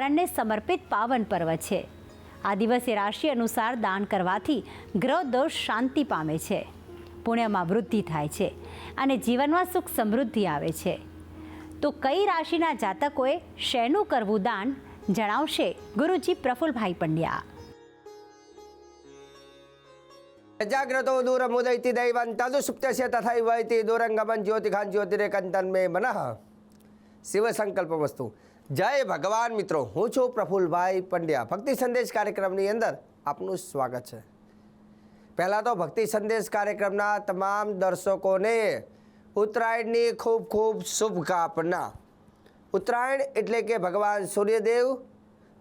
સૂર્યનારાયણને સમર્પિત પાવન પર્વ છે. આ દિવસે રાશિ અનુસાર દાન કરવાથી ગ્રહ દોષ શાંતિ પામે છે. પુણ્યમાં વૃદ્ધિ થાય છે અને જીવનમાં સુખ સમૃદ્ધિ આવે છે. તો કઈ રાશિના જાતકોએ શેનું કરવું દાન જણાવશે ગુરુજી પ્રફુલભાઈ પંડ્યા. જાગ્રતો દૂરમુદૈતિ દૈવં તદુ સુપ્તસ્ય તથૈવૈતિ દૂરંગમન જ્યોતિખાન જ્યોતિરેકંતન મે મનઃ. શિવ સંકલ્પ વસ્તુ. જય ભગવાન મિત્રો, હું છું પ્રફુલભાઈ પંડ્યા. ભક્તિ સંદેશ કાર્યક્રમની અંદર આપનું સ્વાગત છે. પહેલાં તો ભક્તિ સંદેશ કાર્યક્રમના તમામ દર્શકોને ઉત્તરાયણની ખૂબ ખૂબ શુભકામના. ઉત્તરાયણ એટલે કે ભગવાન સૂર્યદેવ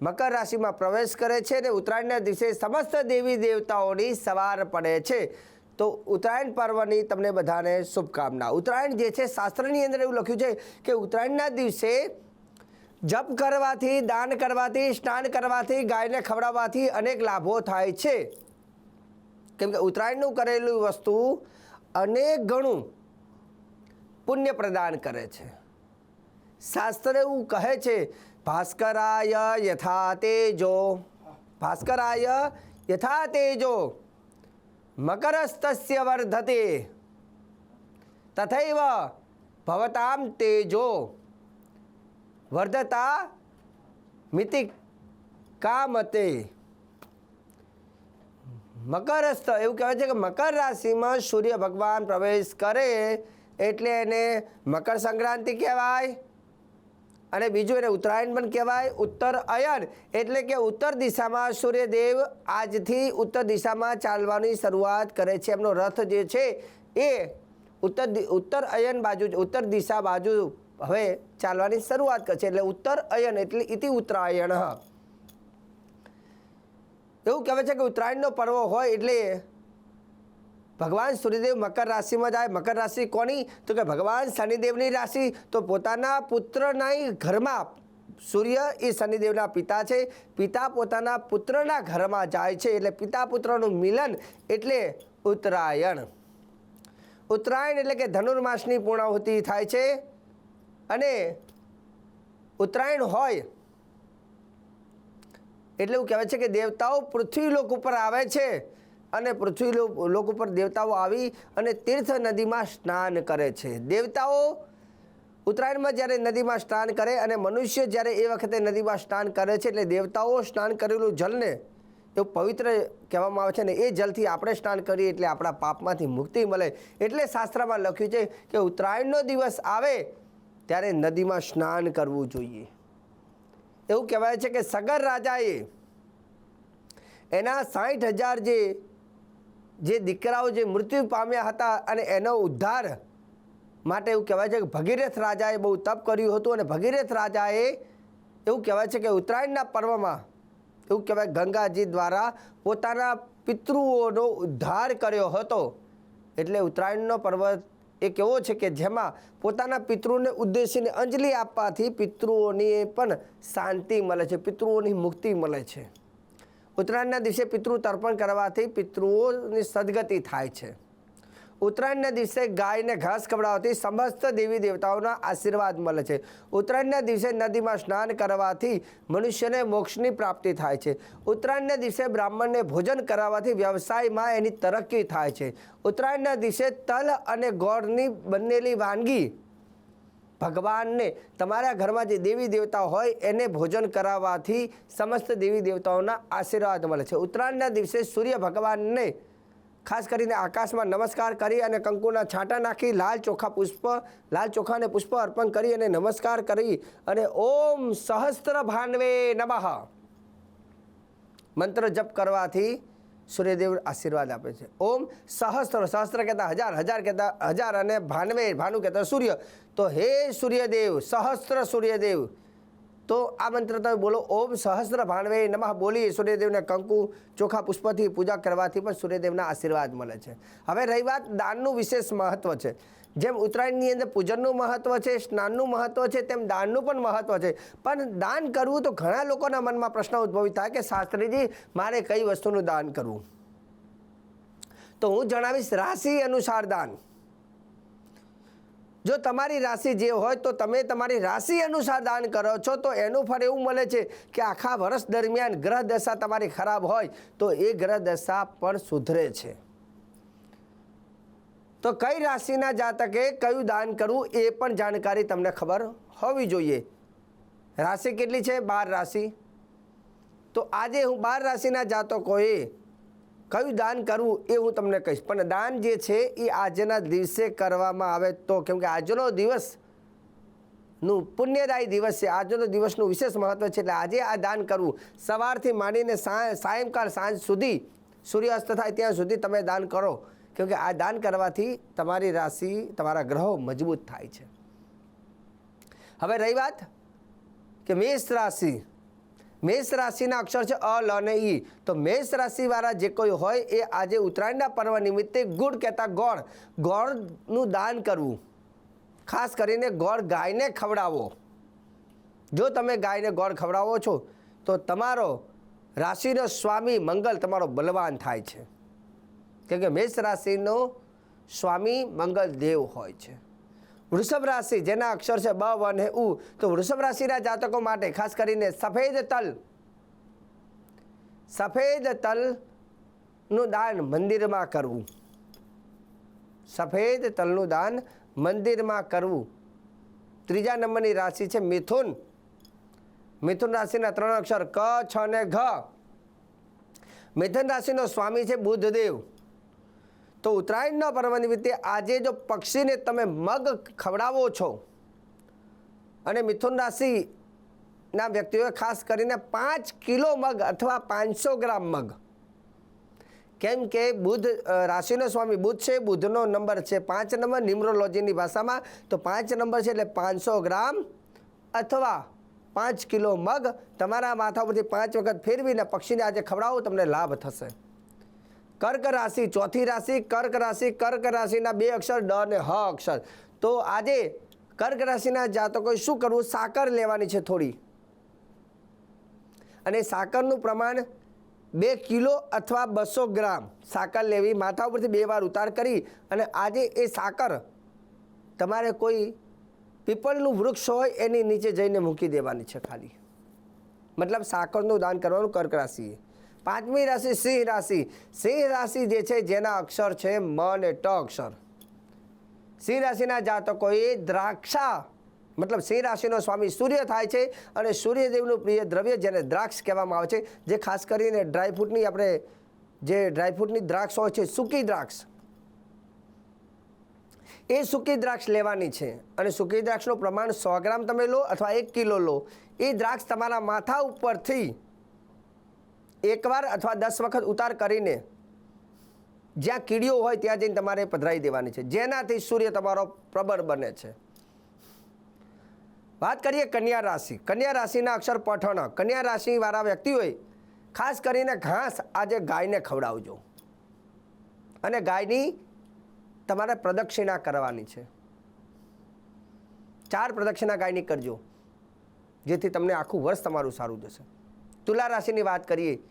મકર રાશિમાં પ્રવેશ કરે છે અને ઉત્તરાયણના દિવસે સમસ્ત દેવી દેવતાઓની સવાર પડે છે. તો ઉત્તરાયણ પર્વની તમને બધાને શુભકામના. ઉત્તરાયણ જે છે, શાસ્ત્રની અંદર એવું લખ્યું છે કે ઉત્તરાયણના દિવસે જપ કરવાથી, દાન કરવાથી, સ્નાન કરવાથી, ગાયને ખવડાવવાથી અનેક લાભો થાય છે. કેમ કે ઉત્તરાયણનું કરેલું વસ્તુ અનેક ગણું પુણ્ય પ્રદાન કરે છે. શાસ્ત્ર એવું કહે છે, ભાસ્કરાય યથા તેજો ભાસ્કરાય યથા તેજો મકરસ્તસ્ય વર્ધતે. તથૈવ ભવતામ તેજો. વર્ધતા મિતિ કામતે. મકરસ્થ, એવું કહેવાય છે કે મકર રાશિમાં સૂર્ય ભગવાન પ્રવેશ કરે એટલે એને મકર સંક્રાંતિ કહેવાય અને બીજું એને ઉત્તરાયણ પણ કહેવાય. ઉત્તર અયન એટલે કે ઉત્તર દિશામાં સૂર્યદેવ આજથી ઉત્તર દિશામાં ચાલવાની શરૂઆત કરે છે. એમનો રથ જે છે એ ઉત્તર ઉત્તર અયન બાજુ, ઉત્તર દિશા બાજુ હવે ચાલવાની શરૂઆત કરશે એટલે ઉત્તર અયન એટલે ઇતિ ઉત્તરાયણ. એવું કહેવાય છે કે ઉત્તરાયણનો પર્વ હોય એટલે ભગવાન સૂર્યદેવ મકર રાશિમાં જાય. મકર રાશિ કોની? તો કે ભગવાન શનિદેવની રાશિ. તો પોતાના પુત્રના ઘરમાં સૂર્ય એ શનિદેવના પિતા છે. પિતા પોતાના પુત્રના ઘરમાં જાય છે. એટલે પિતા પુત્રનું મિલન એટલે ઉત્તરાયણ. ઉત્તરાયણ એટલે કે ધનુર્માસની પૂર્ણાહુતિ થાય છે. અને ઉત્તરાયણ હોય, એટલે એવું કહેવાય છે કે દેવતાઓ પૃથ્વી લોક ઉપર આવે છે અને પૃથ્વી લોક ઉપર દેવતાઓ આવી અને તીર્થ નદીમાં સ્નાન કરે છે. દેવતાઓ ઉત્તરાયણમાં જ્યારે નદીમાં સ્નાન કરે અને મનુષ્ય જ્યારે એ વખતે નદીમાં સ્નાન કરે છે, એટલે દેવતાઓ સ્નાન કરેલું જલને એવું પવિત્ર કહેવામાં આવે છે ને એ જલથી આપણે સ્નાન કરીએ એટલે આપણા પાપમાંથી મુક્તિ મળે. એટલે શાસ્ત્રમાં લખ્યું છે કે ઉત્તરાયણનો દિવસ આવે ત્યારે નદીમાં સ્નાન કરવું જોઈએ. એવું કહેવાય છે કે સગર રાજાએ એના સાઠ હજાર જે જે દીકરાઓ જે મૃત્યુ પામ્યા હતા અને એનો ઉદ્ધાર માટે એવું કહેવાય છે કે ભગીરથ રાજાએ બહુ તપ કર્યું હતું અને ભગીરથ રાજાએ એવું કહેવાય છે કે ઉત્તરાયણના પર્વમાં એવું કહેવાય ગંગાજી દ્વારા પોતાના પિતૃઓનો ઉદ્ધાર કર્યો હતો. એટલે ઉત્તરાયણનો પર્વ એક એવો છે કે જેમાં પોતાના પિતૃને ઉદ્દેશીને અંજલિ આપવાથી પિતૃઓની પણ શાંતિ મળે છે, પિતૃઓની મુક્તિ મળે છે. ઉત્તરાયણના દિવસે પિતૃ તર્પણ કરવાથી પિતૃઓની સદગતિ થાય છે. ઉત્તરાયણના દિવસે ગાયને ઘાસ ખવડાવવાથી સમસ્ત દેવી દેવતાઓના આશીર્વાદ મળે છે. ઉત્તરાયણના દિવસે નદીમાં સ્નાન કરવાથી મનુષ્યને મોક્ષની પ્રાપ્તિ થાય છે. ઉત્તરાયણના દિવસે બ્રાહ્મણને ભોજન કરાવવાથી વ્યવસાયમાં એની તરક્કી થાય છે. ઉત્તરાયણના દિવસે તલ અને ગોળની બનેલી વાનગી ભગવાનને તમારા ઘરમાં જે દેવી દેવતા હોય એને ભોજન કરાવવાથી સમસ્ત દેવી દેવતાઓના આશીર્વાદ મળે છે. ઉત્તરાયણના દિવસે સૂર્ય ભગવાનને ખાસ કરીને આકાશમાં નમસ્કાર કરી અને કંકુના છાંટા નાખી લાલ ચોખા પુષ્પ, લાલ ચોખાને પુષ્પ અર્પણ કરી અને નમસ્કાર કરી અને ઓમ સહસ્ત્ર ભાનવે નમઃ. મંત્ર જપ કરવાથી સૂર્યદેવ આશીર્વાદ આપે છે. ઓમ સહસ્ત્ર સહસ્ત્ર કહેતા હજાર હજાર કહેતા, હજાર અને ભાનવે, ભાનુ કહેતા સૂર્ય. તો હે સૂર્યદેવ, સહસ્ત્ર સૂર્યદેવ તો આ મંત્ર તમે બોલો, ઓમ સહસ્ર ભાણવે નમઃ બોલી સૂર્યદેવને કંકુ ચોખા પુષ્પથી પૂજા કરવાથી પણ સૂર્યદેવના આશીર્વાદ મળે છે. હવે રહી વાત દાનનું વિશેષ મહત્વ છે. જેમ ઉત્તરાયણની અંદર પૂજનનું મહત્વ છે, સ્નાનનું મહત્વ છે, તેમ દાનનું પણ મહત્વ છે. પણ દાન કરવું તો ઘણા લોકોના મનમાં પ્રશ્ન ઉદ્ભવિત થાય કે, શાસ્ત્રીજી, મારે કઈ વસ્તુનું દાન કરવું? તો હું જણાવીશ રાશિ અનુસાર દાન. જો તમારી રાશિ જે હોય તો તમે તમારી રાશિ અનુસાર દાન કરો છો, તો એનું ફળ એવું મળે છે કે આખા વર્ષ દરમિયાન ગ્રહ દશા તમારી ખરાબ હોય, તો એ ગ્રહ દશા પણ સુધરે છે. તો કઈ રાશિના જાતકે કયું દાન કરવું એ પણ જાણકારી તમને ખબર હોવી જોઈએ. રાશિ કેટલી છે? બાર રાશિ. તો આજે હું બાર રાશિના જાતકોએ કયું દાન કરવું એ હું તમને કહીશ. પણ દાન જે છે એ આજના દિવસે કરવામાં આવે તો કેમ કે આજનો દિવસનું પુણ્યદાયી દિવસ છે. આજનો દિવસનું વિશેષ મહત્ત્વ છે એટલે આજે આ દાન કરવું. સવારથી માંડીને સાયંકાળ સાંજ સુધી સૂર્યાસ્ત થાય ત્યાં સુધી તમે દાન કરો. કેમકે આ દાન કરવાથી તમારી રાશિ, તમારા ગ્રહો મજબૂત થાય છે. હવે રહી વાત કે મેષ રાશિ મેષ રાશિના અક્ષર છે અ, લ અને ઈ. તો મેષ રાશિવાળા જે કોઈ હોય એ આજે ઉત્તરાયણના પર્વ નિમિત્તે ગુડ કહેતા ગોળ. ગોળનું દાન કરવું. ખાસ કરીને ગોળ ગાયને ખવડાવો. જો તમે ગાયને ગોળ ખવડાવો છો, તો તમારો રાશિનો સ્વામી મંગલ તમારો બલવાન થાય છે. કેમ કે મેષ રાશિનો સ્વામી મંગલ દેવ હોય છે. વૃષભ રાશિ, જેના અક્ષર છે બ વ અને ઉ. તો વૃષભ રાશિના જાતકો માટે ખાસ કરીને સફેદ તલ. સફેદ તલનું દાન મંદિરમાં કરવું. સફેદ તલનું દાન મંદિરમાં કરવું. ત્રીજા નંબરની રાશિ છે મિથુન. મિથુન રાશિના ત્રણ અક્ષર ક, છ ને ઘ. મિથુન રાશિનો સ્વામી છે બુધદેવ તો ઉત્તરાયણના પર્વ નિમિત્તે આજે જો પક્ષીને તમે મગ ખવડાવો છો અને મિથુન રાશિના વ્યક્તિઓએ ખાસ કરીને પાંચ કિલો મગ અથવા પાંચસો ગ્રામ મગ. કેમ કે બુધ રાશિનો સ્વામી બુધ છે, બુધનો નંબર છે પાંચ નંબર ન્યુમરોલોજીની ભાષામાં તો પાંચ નંબર છે એટલે પાંચસો ગ્રામ અથવા પાંચ કિલો મગ તમારા માથા પરથી પાંચ વખત ફેરવીને પક્ષીને આજે ખવડાવો, તમને લાભ થશે. કર્ક રાશિ, ચોથી રાશિ, કર્ક રાશિ, કર્ક રાશિના બે અક્ષર ડ અને હ અક્ષર. તો આજે કર્ક રાશિના જાતકોએ શું કરવું? સાકર લેવાની છે થોડી. અને સાકરનું પ્રમાણ બે કિલો અથવા બસો ગ્રામ. સાકર લેવી, માથા ઉપરથી બે વાર ઉતાર કરી અને આજે એ સાકર તમારે કોઈ પીપળનું વૃક્ષ હોય એની નીચે જઈને મૂકી દેવાની છે ખાલી. મતલબ સાકરનું દાન કરવાનું કર્ક રાશિએ. પાંચમી રાશિ સિંહ રાશિ. સિંહ રાશિ જે છે જેના અક્ષર છે મ અને ટ અક્ષર. સિંહ રાશિના જાતકોએ દ્રાક્ષા, મતલબ સિંહ રાશિનો સ્વામી સૂર્ય થાય છે અને સૂર્યદેવનું પ્રિય દ્રવ્ય જેને દ્રાક્ષ કહેવામાં આવે છે, જે ખાસ કરીને ડ્રાયફ્રૂટની આપણે જે ડ્રાયફ્રૂટની દ્રાક્ષ હોય છે, સૂકી દ્રાક્ષ. એ સૂકી દ્રાક્ષ લેવાની છે અને સૂકી દ્રાક્ષનું પ્રમાણ સો ગ્રામ તમે લો અથવા એક કિલો લો. એ દ્રાક્ષ તમારા માથા ઉપરથી એકવાર અથવા દસ વખત ઉતાર કરીને જ્યાં કીડીઓ હોય ત્યાં જઈને તમારે પધરાવી દેવાની છે. જેનાથી સૂર્ય તમારો પ્રબળ બને છે. વાત કરીએ કન્યા રાશિ. કન્યા રાશિના અક્ષર પઠણ. કન્યા રાશિવાળા વ્યક્તિઓએ ખાસ કરીને ઘાસ આજે ગાયને ખવડાવજો. અને ગાયની તમારે પ્રદક્ષિણા કરવાની છે. ચાર પ્રદક્ષિણા ગાયની કરજો. જેથી તમને આખું વર્ષ તમારું સારું જશે. તુલા રાશિની વાત કરીએ.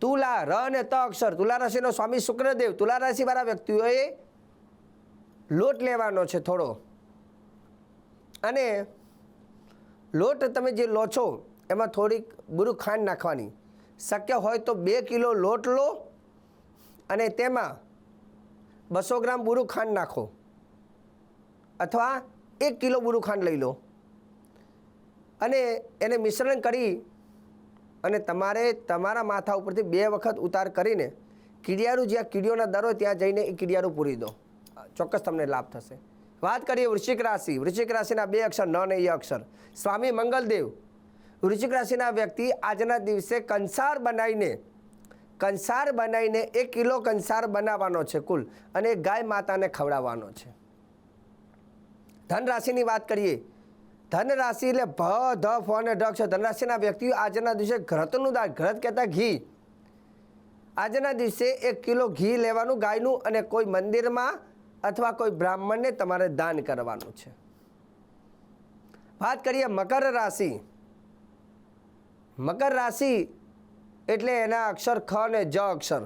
તુલા, ર અને ત અક્ષર. તુલા રાશિનો સ્વામી શુક્રદેવ તુલા રાશિવાળા વ્યક્તિઓએ લોટ લેવાનો છે થોડો. અને લોટ તમે જે લો છો, એમાં થોડીક બુરુ ખાંડ નાખવાની. શક્ય હોય તો બે કિલો લોટ લો અને તેમાં બસો ગ્રામ બુરુ ખાંડ નાખો. અથવા એક કિલો બુરુ ખાંડ લઈ લો. અને એને મિશ્રણ કરી અને તમારે તમારા માથા ઉપરથી બે વખત ઉતાર કરીને કીડિયારું જ્યાં કીડીઓના દર હોય ત્યાં જઈને એ કીડિયારું પૂરી દો. ચોક્કસ તમને લાભ થશે. વાત કરીએ વૃશ્ચિક રાશિ. વૃશ્ચિક રાશિના બે અક્ષર, ન ને એ અક્ષર. સ્વામી મંગલદેવ, વૃશ્ચિક રાશિના વ્યક્તિ આજના દિવસે કંસાર બનાવીને કંસાર બનાવીને એક કિલો કંસાર બનાવવાનો છે કુલ અને ગાય માતાને ખવડાવવાનો છે. ધન રાશિની વાત કરીએ ધન રાશિ એટલે ભ, ધ, ફ અને ઢ છે. ધન રાશિના વ્યક્તિઓ આજના દિવસે ઘરતનું દાન ઘરત કહેતા ઘી. આજના દિવસે એક કિલો ઘી લેવાનું ગાયનું અને કોઈ મંદિરમાં અથવા કોઈ બ્રાહ્મણને તમારે દાન કરવાનું છે. વાત કરીએ મકર રાશિ. મકર રાશિ એટલે એના અક્ષર ખ અને જ અક્ષર.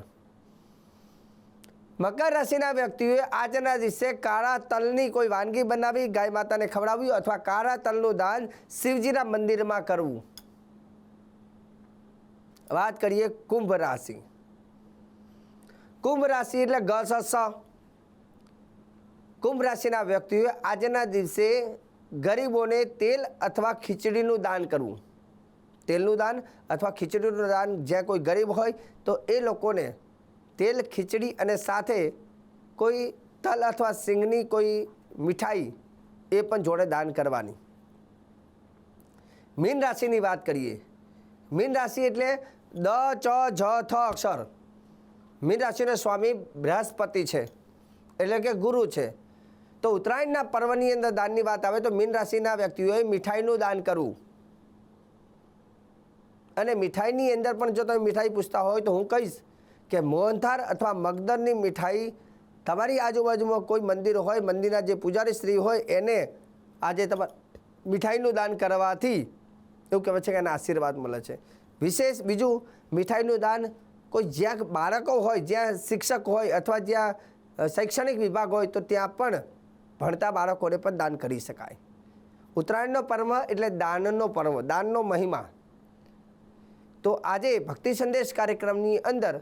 મકર રાશિના વ્યક્તિઓએ આજના દિવસે કાળા તલની કોઈ વાનગી બનાવી, ગાય માતાને ખવડાવવી અથવા કાળા તલનું દાન શિવજીના મંદિરમાં કરવું? વાત કરીએ કુંભ રાશિ. કુંભ રાશિ એટલે ગ સ. કુંભ રાશિના વ્યક્તિઓએ આજના દિવસે ગરીબોને તેલ અથવા ખીચડીનું દાન કરવું. તેલનું દાન અથવા ખીચડીનું દાન, જ્યાં કોઈ ગરીબ હોય, તો એ લોકોને તેલ, ખીચડી અને સાથે કોઈ તલ અથવા સિંગની કોઈ મીઠાઈ એ પણ જોડે દાન કરવાની. મીન રાશિની વાત કરીએ. મીન રાશિ એટલે દ, ચ, જ, થ અક્ષર. મીન રાશિના સ્વામી બૃહસ્પતિ છે, એટલે કે ગુરુ છે. તો ઉત્તરાયણના પર્વની અંદર દાનની વાત આવે તો મીન રાશિના વ્યક્તિઓએ મીઠાઈનું દાન કરવું. અને મીઠાઈની અંદર પણ જો તમે મીઠાઈ પૂછતા હોય તો હું કહીશ કે મોહનથાળ અથવા મગદરની મીઠાઈ તમારી આજુબાજુમાં કોઈ મંદિર હોય, મંદિરના જે પૂજારી સ્ત્રી હોય, એને આજે તમાર મીઠાઈનું દાન કરવાથી એવું કહેવાય છે કે એના આશીર્વાદ મળે છે. વિશેષ બીજું, મીઠાઈનું દાન કોઈ જ્યાં બાળકો હોય, જ્યાં શિક્ષક હોય અથવા જ્યાં શૈક્ષણિક વિભાગ હોય, તો ત્યાં પણ ભણતા બાળકોને પણ દાન કરી શકાય. ઉત્તરાયણનો પર્વ એટલે દાનનો પર્વ, દાનનો મહિમા. તો આજે ભક્તિ સંદેશ કાર્યક્રમની અંદર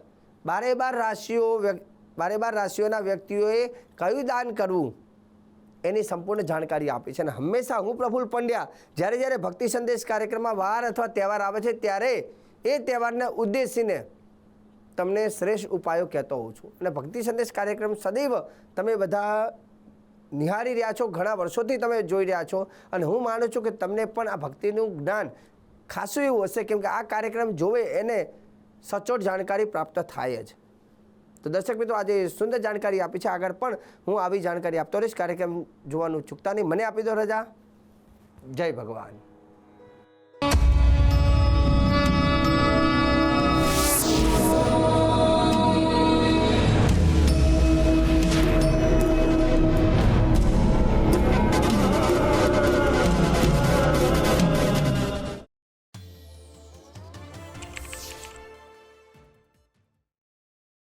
બારે બાર રાશિઓ બારે બાર રાશિઓના વ્યક્તિઓએ કયું દાન કરવું? એની સંપૂર્ણ જાણકારી આપી છે અને હંમેશા હું પ્રફુલ પંડ્યા, જ્યારે જ્યારે ભક્તિ સંદેશ કાર્યક્રમમાં વાર અથવા તહેવાર આવે છે, ત્યારે એ તહેવારને ઉદ્દેશીને તમને શ્રેષ્ઠ ઉપાયો કહેતો હોઉં છું. અને ભક્તિ સંદેશ કાર્યક્રમ સદૈવ તમે બધા નિહાળી રહ્યા છો, ઘણા વર્ષોથી તમે જોઈ રહ્યા છો અને હું માનું છું કે તમને પણ આ ભક્તિનું જ્ઞાન ખાસું એવું હશે, કેમ કે આ કાર્યક્રમ જોવે એને સચોટ જાણકારી પ્રાપ્ત થાય જ. તો દર્શક મિત્રો, આજે સુંદર જાણકારી આપી છે. આગળ પણ હું આવી જાણકારી આપતો રહીશ. કાર્યક્રમ જોવાનું ચૂકતા નહીં. મને આપી દો રજા. જય ભગવાન.